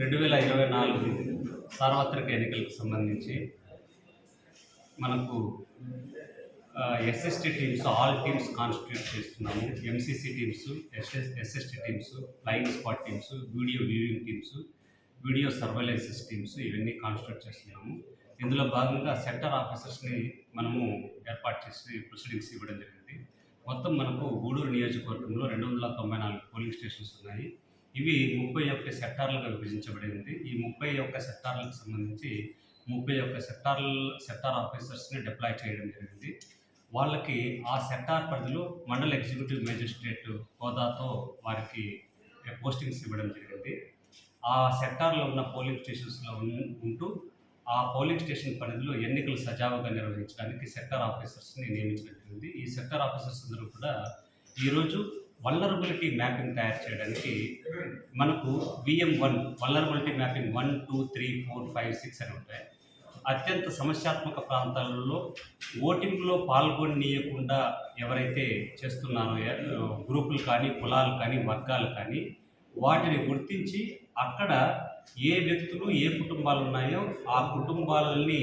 రెండు వేల ఇరవై నాలుగు సార్వత్రిక ఎన్నికలకు సంబంధించి మనకు SST teams all teams constitute చేస్తున్నాము. MCC teams SS SST teams flying spot teams video viewing teams video surveillances teams ఇవన్నీ కాన్స్టిట్యూట్ చేస్తున్నాము. ఇందులో భాగంగా సెక్టర్ ఆఫీసర్స్ని మనము ఏర్పాటు చేసి ప్రొసీడింగ్స్ ఇవ్వడం జరిగింది. మొత్తం మనకు గూడూరు నియోజకవర్గంలో రెండు వందల తొంభై నాలుగు పోలింగ్ స్టేషన్స్ ఉన్నాయి. ఇవి ముప్పై ఒక్క సెక్టార్లుగా విభజించబడింది. ఈ ముప్పై ఒక్క సెక్టార్లకు సంబంధించి ముప్పై ఒక్క సెక్టార్ సెక్టార్ ఆఫీసర్స్ని డిప్లాయ్ చేయడం జరిగింది. వాళ్ళకి ఆ సెక్టార్ పరిధిలో మండల ఎగ్జిక్యూటివ్ మేజిస్ట్రేట్ హోదాతో వారికి పోస్టింగ్స్ ఇవ్వడం జరిగింది. ఆ సెక్టార్లో ఉన్న పోలింగ్ స్టేషన్స్లో ఉంటూ ఆ పోలింగ్ స్టేషన్ పరిధిలో ఎన్నికలు సజావుగా నిర్వహించడానికి సెక్టార్ ఆఫీసర్స్ని నియమించడం జరిగింది. ఈ సెక్టార్ ఆఫీసర్స్ అందరూ కూడా ఈరోజు వల్లరబులిటీ మ్యాపింగ్ తయారు చేయడానికి మనకు VM one vulnerability mapping one two three four five six అని ఉంటాయి. అత్యంత సమస్యాత్మక ప్రాంతాలలో ఓటింగ్లో పాల్గొననీయకుండా ఎవరైతే చేస్తున్నారో గ్రూపులు కానీ కులాలు కానీ వర్గాలు కానీ వాటిని గుర్తించి అక్కడ ఏ వ్యక్తులు ఏ కుటుంబాలు ఉన్నాయో ఆ కుటుంబాలని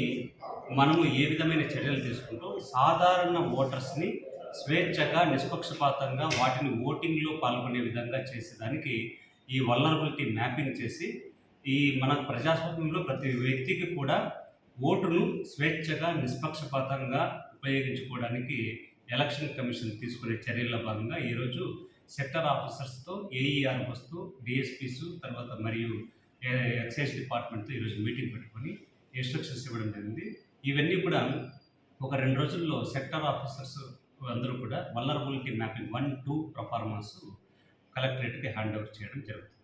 మనము ఏ విధమైన చర్యలు తీసుకుంటూ సాధారణ ఓటర్స్ని స్వేచ్ఛగా నిష్పక్షపాతంగా వాటిని ఓటింగ్లో పాల్గొనే విధంగా చేసేదానికి ఈ వల్నరబిలిటీ మ్యాపింగ్ చేసి ఈ మన ప్రజాస్వామ్యంలో ప్రతి వ్యక్తికి కూడా ఓటును స్వేచ్ఛగా నిష్పక్షపాతంగా ఉపయోగించుకోవడానికి ఎలక్షన్ కమిషన్ తీసుకునే చర్యల్లో భాగంగా ఈరోజు సెక్టర్ ఆఫీసర్స్తో ఏఈఆర్ వస్తూ డిఎస్పీస్ తర్వాత మరియు ఎక్సైజ్ డిపార్ట్మెంట్తో ఈరోజు మీటింగ్ పెట్టుకొని ఇన్స్ట్రక్షన్స్ ఇవ్వడం జరిగింది. ఇవన్నీ కూడా ఒక రెండు రోజుల్లో సెక్టర్ ఆఫీసర్స్ అందరూ కూడా vulnerability mapping one two performance కలెక్టరేట్కి hand over చేయడం జరుగుతుంది.